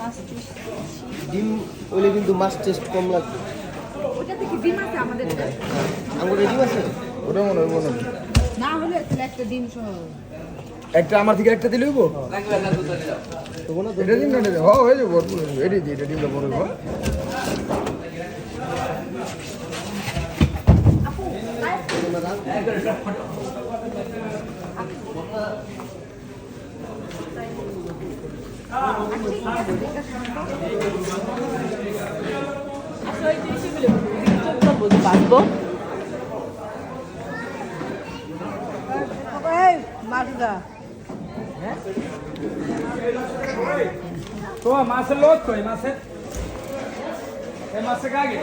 মাছ test ডিম ওইলে কিন্তু মাছ টেস্ট কম লাগবে। ওটা থেকে ডিম আছে আমাদের? আমার ডিম আছে? ওটা মনে হয় মনে না হলে একটা ডিম সহ। একটা আমার থেকে একটা দিলে হইব? তো এটা দিন না এটা দিন। হ্যাঁ হয়ে যাব ভরপুর হয়ে। যাবে। দিই এটা ডিমটা বড় হইব আপু বাঁচবো তো মাছের লোক কই মাছের এই মাছে কাগে